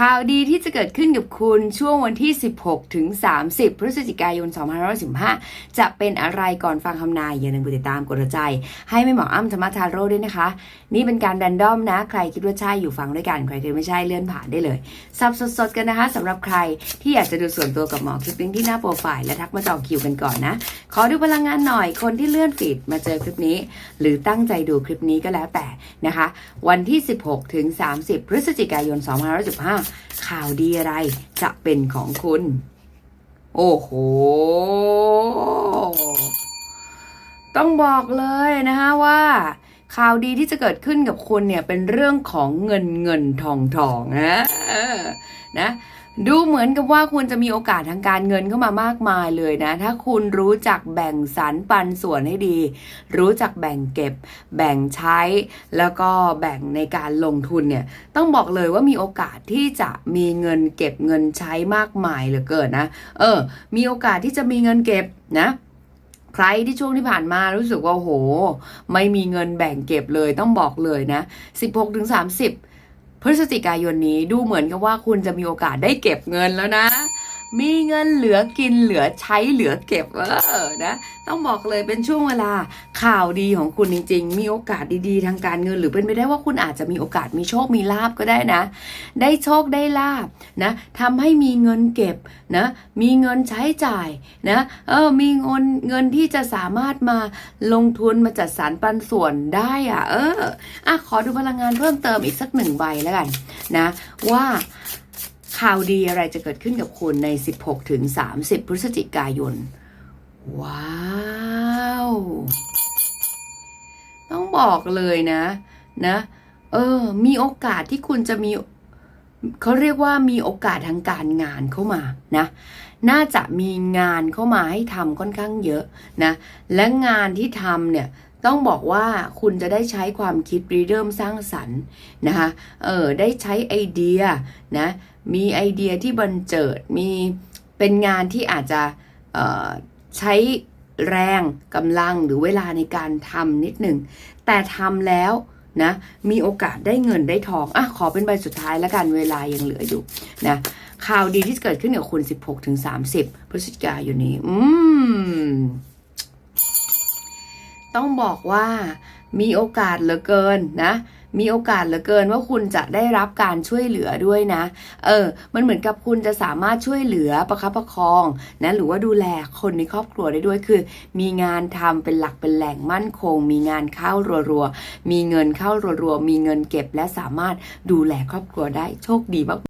ข่าวดีที่จะเกิดขึ้นกับคุณช่วงวันที่ 16 ถึง 30 พฤศจิกายน 2515 จะเป็นอะไรก่อนฟังคำนาย อย่าลืมกดติดตามกดใจ ให้ไม่หมออ้ำธรรมทาโร่ด้วยนะคะ นี่เป็นการแรนดอมนะ ใครคิดว่าใช่อยู่ฟังด้วยกัน ใครคิดไม่ใช่เลื่อนผ่านได้เลยสับสดๆกันนะคะสำหรับใครที่อยากจะดูส่วนตัวกับหมอคลิปลิงที่หน้าโปรไฟล์และทักมาจองคิวกันก่อนนะ ขอดูพลังงานหน่อยคนที่เลื่อนฟีดมาเจอคลิปนี้ หรือตั้งใจดูคลิปนี้ก็แล้วแต่นะคะ วันที่ 16 ถึง 30 พฤศจิกายน 2515 ข่าวดีอะไรจะเป็นของคุณ โอ้โห ต้องบอกเลยนะคะว่า ข่าวดีที่จะเกิดขึ้นกับคุณเนี่ยเป็นเรื่องของเงินเงินทองทองนะนะดูเหมือนกับว่าคุณจะมีโอกาสทางการเงินเข้ามามากมายเลยนะ ถ้าคุณรู้จักแบ่งสรรปันส่วนให้ดี รู้จักแบ่งเก็บ แบ่งใช้ แล้วก็แบ่งในการลงทุนเนี่ย ต้องบอกเลยว่ามีโอกาสที่จะมีเงินเก็บเงินใช้มากมายเหลือเกินนะ เออ มีโอกาสที่จะมีเงินเก็บนะ ใครที่ช่วงที่ผ่านมารู้สึกว่าโห ไม่มีเงินแบ่งเก็บเลยต้องบอกเลยนะ 16ถึง30 พฤศจิกายนนี้ดูเหมือนกับว่าคุณจะมีโอกาสได้เก็บเงินแล้วนะมีเงินเหลือกินเหลือใช้เหลือเก็บเออนะต้องบอกเลยเป็นช่วงเวลาข่าวดีของคุณจริง ๆ มีโอกาสดีๆ ทางการเงิน หรือเป็นไปได้ว่าคุณอาจจะมีโอกาสมีโชคมีลาบก็ได้นะ ได้โชคได้ลาบ นะทำให้มีเงินเก็บนะมีเงินใช้จ่ายนะเออมีเงินเงินที่จะสามารถมาลงทุนมาจัดสรรปันส่วนได้อะเอออะขอดูพลังงานเพิ่มเติมอีกสักหนึ่งใบแล้วกันนะว่าข่าวดีอะไรจะเกิดขึ้นกับคุณใน 16 ถึง 30 พฤศจิกายน ว้าว ต้องบอกเลยนะ นะ เออ มีโอกาสที่คุณจะมี เขาเรียกว่ามีโอกาสทางการงานเข้ามานะ น่าจะมีงานเข้ามาให้ทำค่อนข้างเยอะนะ และงานที่ทำเนี่ยต้องบอกว่าคุณจะได้ใช้ความคิดริเริ่มสร้างสรรค์นะคะเออได้ใช้ไอเดียนะมีไอเดียที่บันเจิดมีเป็นงานที่อาจจะออใช้แรงกำลังหรือเวลาในการทำนิดหนึ่งแต่ทำแล้ว นะมีโอกาสได้เงินได้ทองอะขอเป็นใบสุดท้ายแล้วกันเวลายังเหลืออยู่นะข่าวดีที่เกิดขึ้นกับคุณ 16-30 พฤศจิกายนนี้ อืม ต้องบอกว่ามีโอกาสเหลือเกินนะ มีโอกาสเหลือเกินว่าคุณจะได้รับการช่วยเหลือด้วยนะ เออ มันเหมือนกับคุณจะสามารถช่วยเหลือประคับประคองนะหรือว่าดูแลคนในครอบครัวได้ด้วยคือ มีงานทำเป็นหลักเป็นแหล่งมั่นคง มีงานเข้ารัวๆมีเงินเข้ารัวๆมีเงินเก็บและสามารถดูแลครอบครัวได้โชคดีมาก